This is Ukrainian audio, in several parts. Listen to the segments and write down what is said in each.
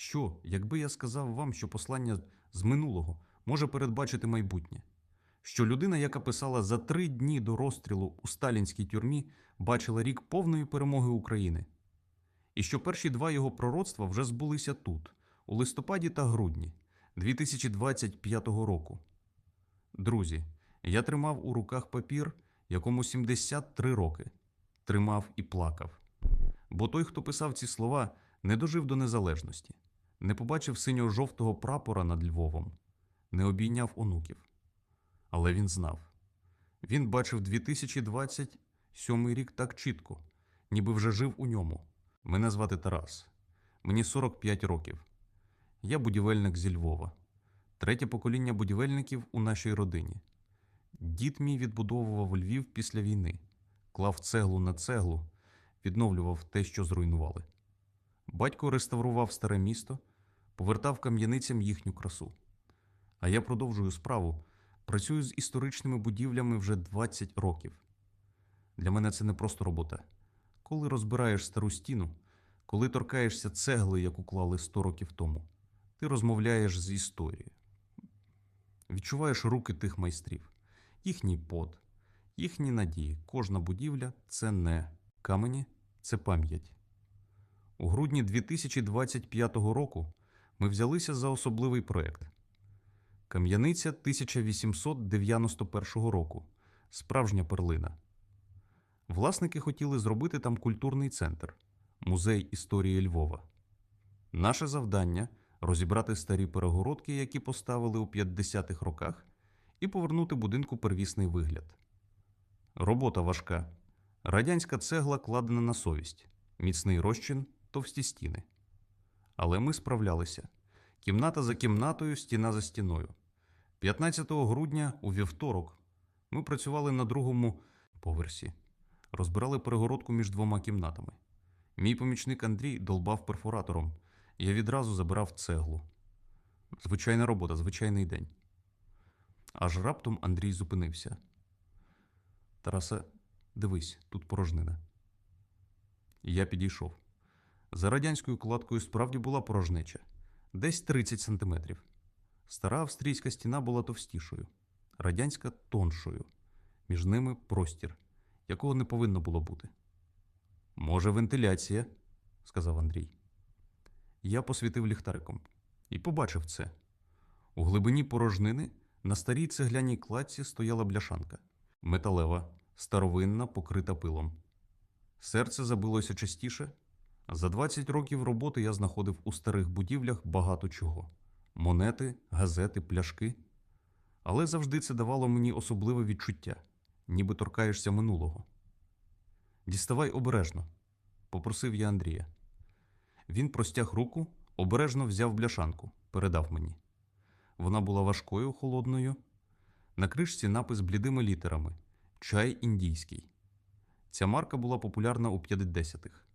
Що, якби я сказав вам, що послання з минулого може передбачити майбутнє? Що людина, яка писала за три дні до розстрілу у сталінській тюрмі, бачила рік повної перемоги України? І що перші два його пророцтва вже збулися тут, у листопаді та грудні 2025 року. Друзі, я тримав у руках папір, якому 73 роки. Тримав і плакав. Бо той, хто писав ці слова, не дожив до незалежності, не побачив синьо-жовтого прапора над Львовом, не обійняв онуків. Але він знав. Він бачив 2027 рік так чітко, ніби вже жив у ньому. Мене звати Тарас. Мені 45 років. Я будівельник зі Львова. Третє покоління будівельників у нашій родині. Дід мій відбудовував Львів після війни, клав цеглу на цеглу, відновлював те, що зруйнували. Батько реставрував старе місто, повертав кам'яницям їхню красу. А я продовжую справу, працюю з історичними будівлями вже 20 років. Для мене це не просто робота. Коли розбираєш стару стіну, коли торкаєшся цегли, яку клали 100 років тому, ти розмовляєш з історією. Відчуваєш руки тих майстрів, їхній пот, їхні надії. Кожна будівля це не камені, це пам'ять. У грудні 2025 року ми взялися за особливий проект. Кам'яниця 1891 року. Справжня перлина. Власники хотіли зробити там культурний центр, музей історії Львова. Наше завдання розібрати старі перегородки, які поставили у 50-х роках, і повернути будинку первісний вигляд. Робота важка. Радянська цегла кладена на совість, міцний розчин, товсті стіни. Але ми справлялися. Кімната за кімнатою, стіна за стіною. 15 грудня у вівторок ми працювали на другому поверсі, розбирали перегородку між двома кімнатами. Мій помічник Андрій долбав перфоратором. Я відразу забирав цеглу. Звичайна робота, звичайний день. Аж раптом Андрій зупинився. Тарасе, дивись, тут порожнина. Я підійшов. За радянською кладкою справді була порожнеча, десь 30 сантиметрів. Стара австрійська стіна була товстішою, радянська тоншою. Між ними простір, якого не повинно було бути. Може, вентиляція, сказав Андрій. Я посвітив ліхтариком і побачив це. У глибині порожнини на старій цегляній кладці стояла бляшанка, металева, старовинна, покрита пилом. Серце забилося частіше. За 20 років роботи я знаходив у старих будівлях багато чого: монети, газети, пляшки. Але завжди це давало мені особливе відчуття, ніби торкаєшся минулого. Діставай обережно, попросив я Андрія. Він простяг руку, обережно взяв бляшанку, передав мені. Вона була важкою, холодною. На кришці напис блідими літерами Чай індійський. Ця марка була популярна у 50-х.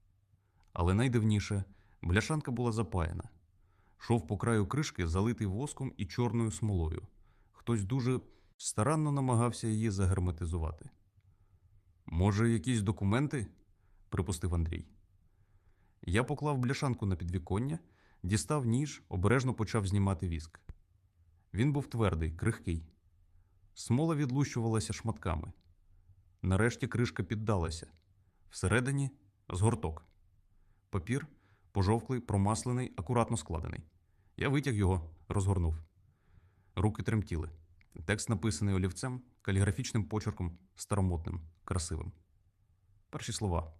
Але найдивніше, бляшанка була запаяна. Шов по краю кришки, залитий воском і чорною смолою. Хтось дуже старанно намагався її загерметизувати. Може, якісь документи? припустив Андрій. Я поклав бляшанку на підвіконня, дістав ніж, обережно почав знімати віск. Він був твердий, крихкий. Смола відлущувалася шматками. Нарешті кришка піддалася. Всередині згорток. Папір пожовклий, промаслений, акуратно складений. Я витяг його, розгорнув. Руки тремтіли. Текст написаний олівцем, каліграфічним почерком, старомодним, красивим. Перші слова.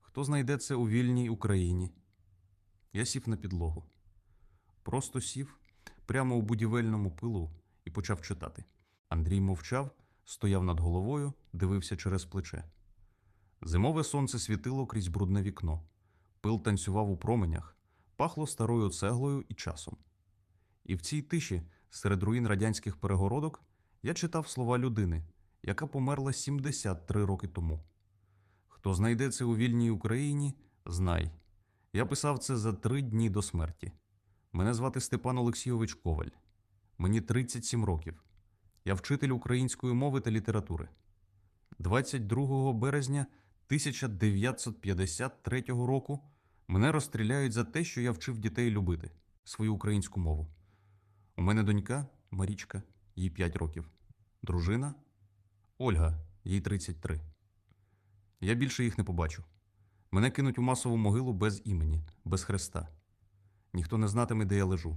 Хто знайде це у вільній Україні? Я сів на підлогу. Просто сів прямо у будівельному пилу і почав читати. Андрій мовчав, стояв над головою, дивився через плече. Зимове сонце світило крізь брудне вікно. Пил танцював у променях, пахло старою цеглою і часом. І в цій тиші, серед руїн радянських перегородок, я читав слова людини, яка померла 73 роки тому. Хто знайде це у вільній Україні, знай. Я писав це за три дні до смерті. Мене звати Степан Олексійович Коваль. Мені 37 років. Я вчитель української мови та літератури. 22 березня 1953 року мене розстріляють за те, що я вчив дітей любити. свою українську мову. У мене донька Марічка, їй 5 років. Дружина Ольга, їй 33. Я більше їх не побачу. Мене кинуть у масову могилу без імені, без хреста. Ніхто не знатиме, де я лежу.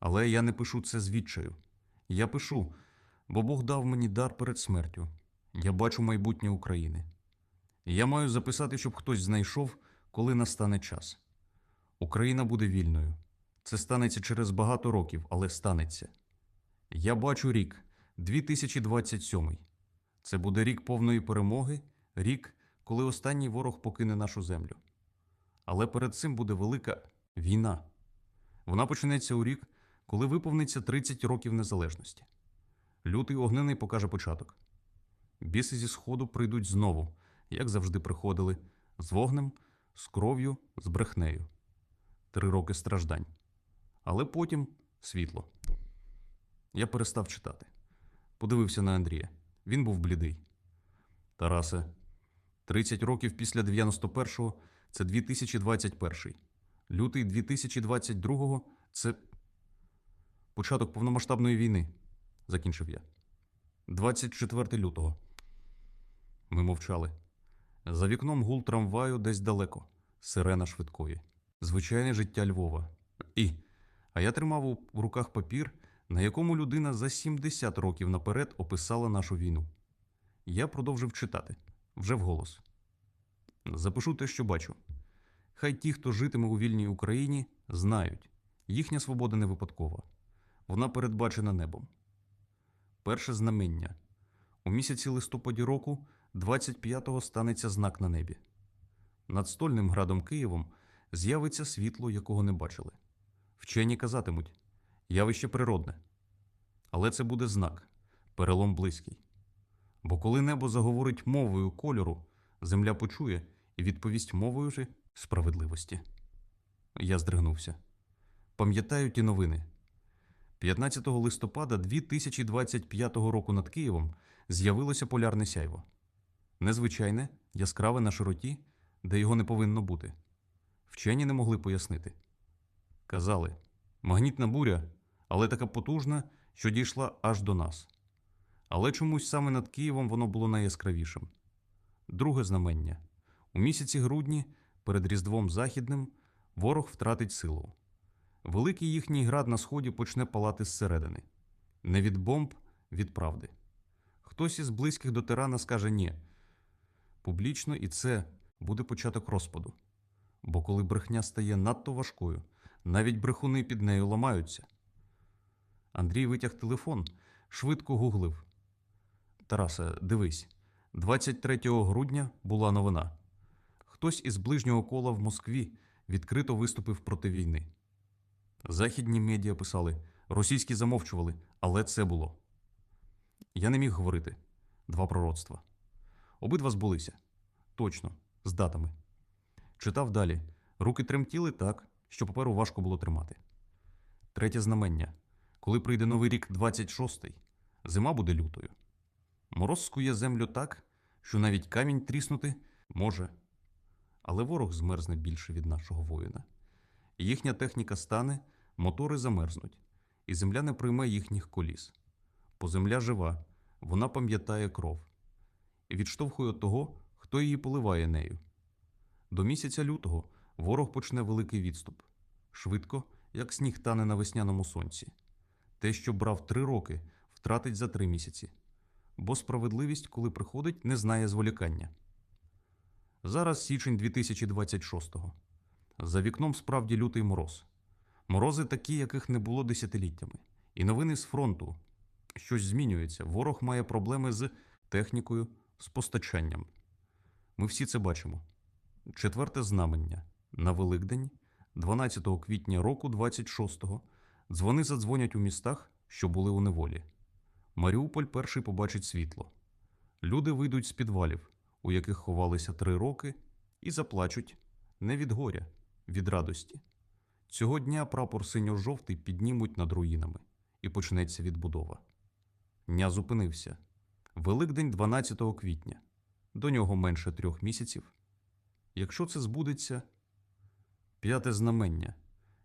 Але я не пишу це з відчаю. Я пишу, бо Бог дав мені дар перед смертю. Я бачу майбутнє України. Я маю записати, щоб хтось знайшов, коли настане час. Україна буде вільною. Це станеться через багато років, але станеться. Я бачу рік 2027. Це буде рік повної перемоги, рік, коли останній ворог покине нашу землю. Але перед цим буде велика війна. Вона почнеться у рік, коли виповниться 30 років незалежності. Лютий огнений покаже початок. Біси зі сходу прийдуть знову, як завжди приходили, з вогнем, з кров'ю, з брехнею. Три роки страждань. Але потім світло. Я перестав читати. Подивився на Андрія. Він був блідий. Тарасе, 30 років після 91-го – це 2021. Лютий 2022-го – це початок повномасштабної війни, закінчив я. 24 лютого. Ми мовчали. За вікном гул трамваю десь далеко, сирена швидкої. Звичайне життя Львова. І. А я тримав у руках папір, на якому людина за 70 років наперед описала нашу війну. Я продовжив читати вже вголос. Запишу те, що бачу. Хай ті, хто житиме у вільній Україні, знають, їхня свобода не випадкова. Вона передбачена небом. Перше знамення. У місяці листопаді року 25-го станеться знак на небі. Над стольним градом Києвом з'явиться світло, якого не бачили. Вчені казатимуть явище природне. Але це буде знак, перелом близький. Бо коли небо заговорить мовою кольору, земля почує і відповість мовою же справедливості. Я здригнувся. Пам'ятаю ті новини. 15 листопада 2025 року над Києвом з'явилося полярне сяйво. Незвичайне, яскраве на широті, де його не повинно бути. Вчені не могли пояснити. Казали, магнітна буря, але така потужна, що дійшла аж до нас. Але чомусь саме над Києвом воно було найяскравішим. Друге знамення. У місяці грудні, перед Різдвом Західним, ворог втратить силу. Великий їхній град на сході почне палати зсередини. Не від бомб, від правди. Хтось із близьких до тирана скаже ні. Публічно і це буде початок розпаду. Бо коли брехня стає надто важкою, навіть брехуни під нею ламаються. Андрій витяг телефон, швидко гуглив. Тарасе, дивись, 23 грудня була новина. Хтось із ближнього кола в Москві відкрито виступив проти війни. Західні медіа писали, російські замовчували, але це було. Я не міг говорити. Два пророцтва. Обидва збулися. Точно, з датами. Читав далі. Руки тремтіли так, що паперу важко було тримати. Третє знамення. Коли прийде новий рік 26-й, зима буде лютою. Мороз скує землю так, що навіть камінь тріснути може. Але ворог змерзне більше від нашого воїна. Їхня техніка стане, мотори замерзнуть, і земля не прийме їхніх коліс. Бо земля жива, вона пам'ятає кров відштовхує того, хто її поливає нею. До місяця лютого ворог почне великий відступ швидко, як сніг тане на весняному сонці. Те, що брав три роки, втратить за три місяці. Бо справедливість, коли приходить, не знає зволікання. Зараз січень 2026-го. За вікном справді лютий мороз. Морози такі, яких не було десятиліттями. І новини з фронту. Щось змінюється. Ворог має проблеми з технікою, з постачанням. Ми всі це бачимо. Четверте знамення. На Великдень, 12 квітня року 26-го, дзвони задзвонять у містах, що були у неволі. Маріуполь перший побачить світло. Люди вийдуть з підвалів, у яких ховалися три роки, і заплачуть не від горя, від радості. Цього дня прапор синьо-жовтий піднімуть над руїнами, і почнеться відбудова. Дня зупинився. Великдень 12 квітня. До нього менше трьох місяців. Якщо це збудеться, п'яте знамення.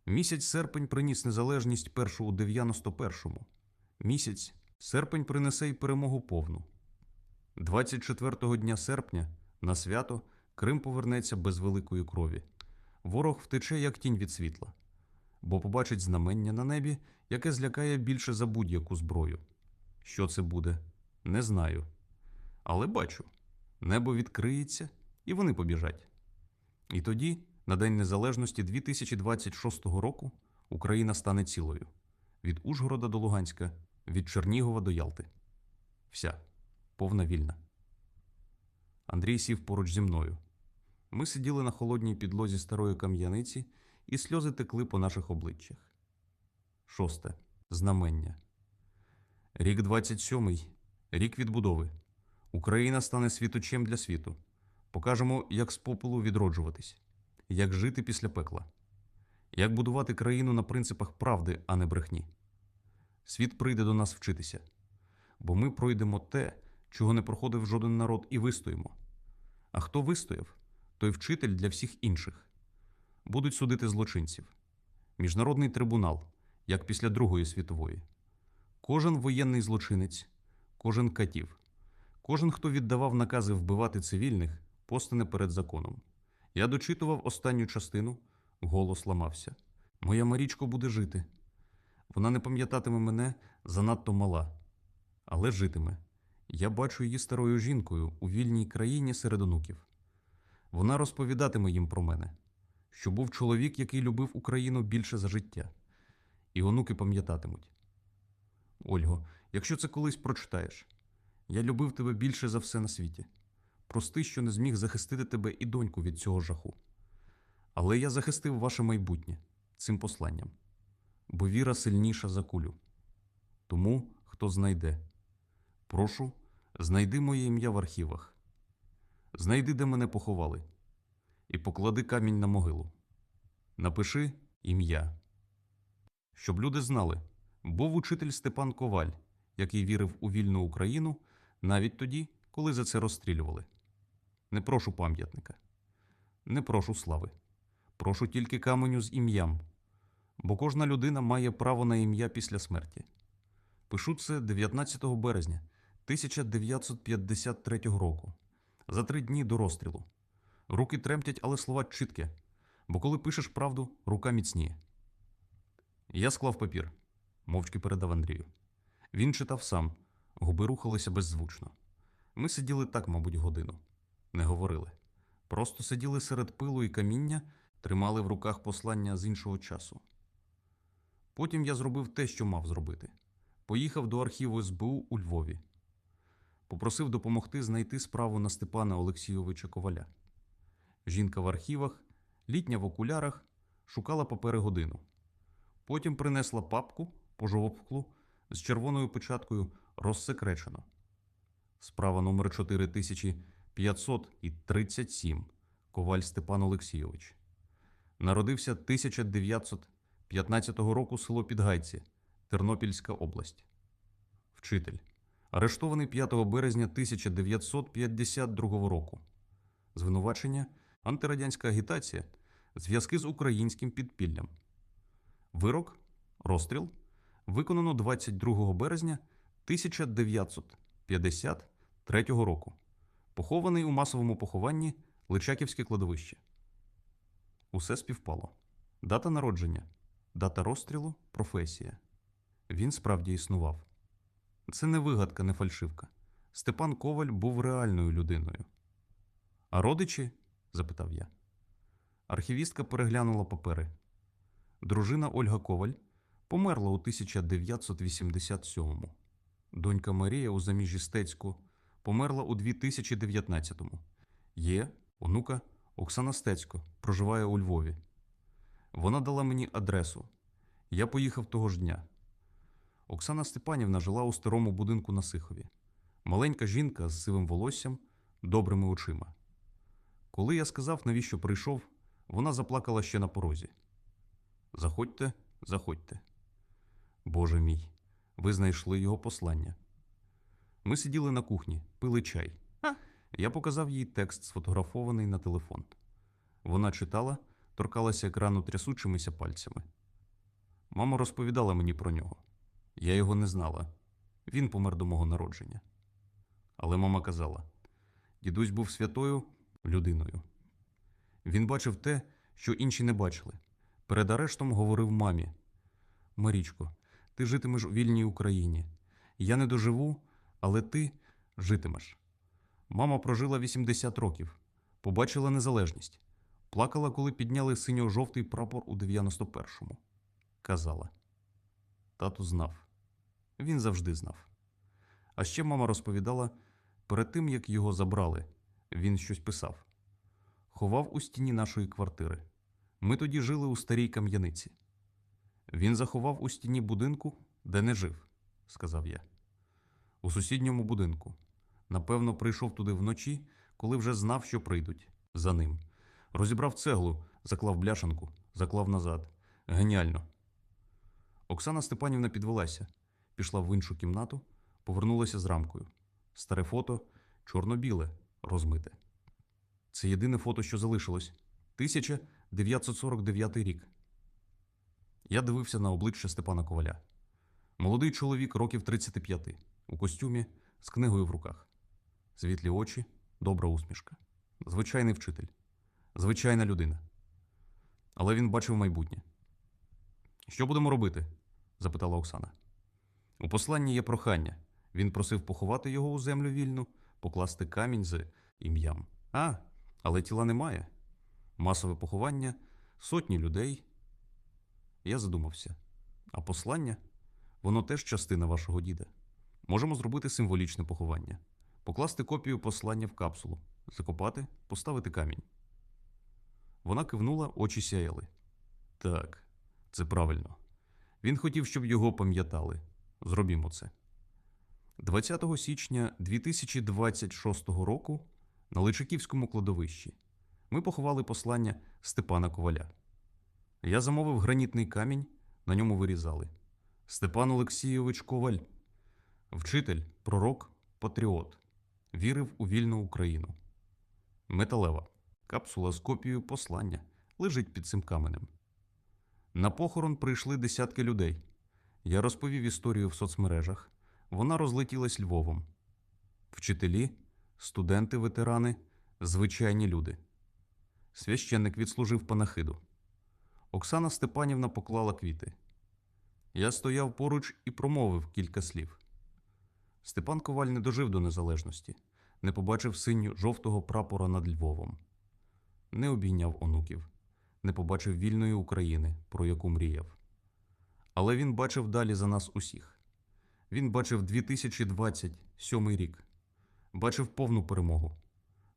Місяць серпень приніс незалежність першу у 91-му. Місяць серпень принесе й перемогу повну. 24-го дня серпня на свято Крим повернеться без великої крові. Ворог втече, як тінь від світла, бо побачить знамення на небі, яке злякає більше за будь-яку зброю. Що це буде, не знаю. Але бачу, небо відкриється, і вони побіжать. І тоді, на День Незалежності 2026 року, Україна стане цілою від Ужгорода до Луганська, від Чернігова до Ялти. Вся повна вільна. Андрій сів поруч зі мною. Ми сиділи на холодній підлозі старої кам'яниці, і сльози текли по наших обличчях. Шосте. Знамення. Рік 27-й. Рік відбудови. Україна стане світочем для світу. Покажемо, як з попелу відроджуватись, як жити після пекла, як будувати країну на принципах правди, а не брехні. Світ прийде до нас вчитися, бо ми пройдемо те, чого не проходив жоден народ, і вистоїмо. А хто вистояв, той вчитель для всіх інших. Будуть судити злочинців. Міжнародний трибунал, як після Другої світової. Кожен воєнний злочинець, кожен катів, кожен, хто віддавав накази вбивати цивільних, постане перед законом. Я дочитував останню частину, голос ламався. Моя Марічко буде жити. Вона не пам'ятатиме мене занадто мала, але житиме. Я бачу її старою жінкою у вільній країні серед онуків. Вона розповідатиме їм про мене, що був чоловік, який любив Україну більше за життя, і онуки пам'ятатимуть. Ольго, якщо це колись прочитаєш, я любив тебе більше за все на світі. Прости, що не зміг захистити тебе і доньку від цього жаху. Але я захистив ваше майбутнє цим посланням, бо віра сильніша за кулю. Тому, хто знайде, прошу, знайди моє ім'я в архівах, знайди, де мене поховали, і поклади камінь на могилу. Напиши ім'я, щоб люди знали, був учитель Степан Коваль, який вірив у вільну Україну навіть тоді, коли за це розстрілювали. Не прошу пам'ятника, не прошу слави. Прошу тільки каменю з ім'ям, бо кожна людина має право на ім'я після смерті. Пишу це 19 березня 1953 року, за три дні до розстрілу. Руки тремтять, але слова чіткі, бо коли пишеш правду, рука міцніє. Я склав папір, мовчки передав Андрію. Він читав сам, губи рухалися беззвучно. Ми сиділи так, мабуть, годину. Не говорили. Просто сиділи серед пилу і каміння, тримали в руках послання з іншого часу. Потім я зробив те, що мав зробити. Поїхав до архіву СБУ у Львові. Попросив допомогти знайти справу на Степана Олексійовича Коваля. Жінка в архівах, літня в окулярах, шукала папери годину. Потім принесла папку пожовклу з червоною печаткою розсекречено. Справа номер 4537. Коваль Степан Олексійович. Народився 1915 року село Підгайці, Тернопільська область. Вчитель. Арештований 5 березня 1952 року. Звинувачення антирадянська агітація, зв'язки з українським підпіллям. Вирок розстріл виконано 22 березня 1953 року. Похований у масовому похованні Личаківське кладовище. Усе співпало. Дата народження, дата розстрілу, професія. Він справді існував. Це не вигадка, не фальшивка. Степан Коваль був реальною людиною. А родичі? запитав я. Архівістка переглянула папери. Дружина Ольга Коваль померла у 1987-му. Донька Марія у заміжі Стецьку померла у 2019-му. Є онука Оксана Стецько, проживає у Львові. Вона дала мені адресу. Я поїхав того ж дня. Оксана Степанівна жила у старому будинку на Сихові. Маленька жінка з сивим волоссям, добрими очима. Коли я сказав, навіщо прийшов, вона заплакала ще на порозі. Заходьте, заходьте. Боже мій, ви знайшли його послання. Ми сиділи на кухні, пили чай. Я показав їй текст, сфотографований на телефон. Вона читала, торкалася екрану трясучимися пальцями. Мама розповідала мені про нього. Я його не знала. Він помер до мого народження. Але мама казала: дідусь був святою людиною. Він бачив те, що інші не бачили. Перед арештом говорив мамі: Марічко, ти житимеш у вільній Україні. Я не доживу, але ти житимеш. Мама прожила 80 років, побачила незалежність, плакала, коли підняли синьо-жовтий прапор у 91-му. Казала. Тату знав. Він завжди знав. А ще мама розповідала, перед тим, як його забрали, він щось писав. Ховав у стіні нашої квартири. Ми тоді жили у старій кам'яниці. Він заховав у стіні будинку, де не жив, сказав я. У сусідньому будинку. Напевно, прийшов туди вночі, коли вже знав, що прийдуть за ним. Розібрав цеглу, заклав бляшанку, заклав назад. Геніально. Оксана Степанівна підвелася, пішла в іншу кімнату, повернулася з рамкою. Старе фото, чорно-біле, розмите. Це єдине фото, що залишилось. 1949 рік. Я дивився на обличчя Степана Коваля. Молодий чоловік років 35, у костюмі, з книгою в руках. Світлі очі, добра усмішка. Звичайний вчитель, звичайна людина. Але він бачив майбутнє. Що будемо робити? запитала Оксана. У посланні є прохання. Він просив поховати його у землю вільну, покласти камінь з ім'ям. А, але тіла немає. Масове поховання, сотні людей. Я задумався. А послання? Воно теж частина вашого діда. Можемо зробити символічне поховання, покласти копію послання в капсулу, закопати, поставити камінь. Вона кивнула, очі сяяли. Так, це правильно. Він хотів, щоб його пам'ятали. Зробімо це. 20 січня 2026 року на Личаківському кладовищі ми поховали послання Степана Коваля. Я замовив гранітний камінь, на ньому вирізали. Степан Олексійович Коваль, вчитель, пророк, патріот, вірив у вільну Україну. Металева капсула з копією послання лежить під цим каменем. На похорон прийшли десятки людей. Я розповів історію в соцмережах. Вона розлетілась Львовом. Вчителі, студенти, ветерани, звичайні люди. Священник відслужив панахиду. Оксана Степанівна поклала квіти. Я стояв поруч і промовив кілька слів. Степан Коваль не дожив до незалежності, не побачив синю жовтого прапора над Львовом, не обійняв онуків, не побачив вільної України, про яку мріяв. Але він бачив далі за нас усіх. Він бачив 2027 рік, бачив повну перемогу,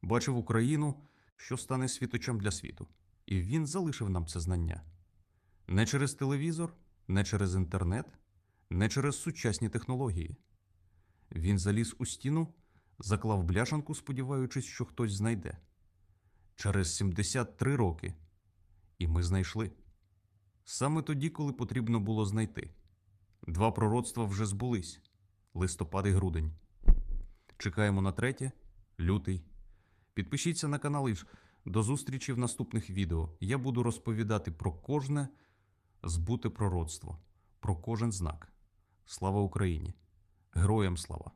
бачив Україну, що стане світочем для світу. І він залишив нам це знання. Не через телевізор, не через інтернет, не через сучасні технології. Він заліз у стіну, заклав бляшанку, сподіваючись, що хтось знайде. Через 73 роки. І ми знайшли. Саме тоді, коли потрібно було знайти. Два пророцтва вже збулись листопад і грудень. Чекаємо на третє, лютий. Підпишіться на канал і до зустрічі в наступних відео. Я буду розповідати про кожне збуте пророцтво, про кожен знак. Слава Україні! Героям слава!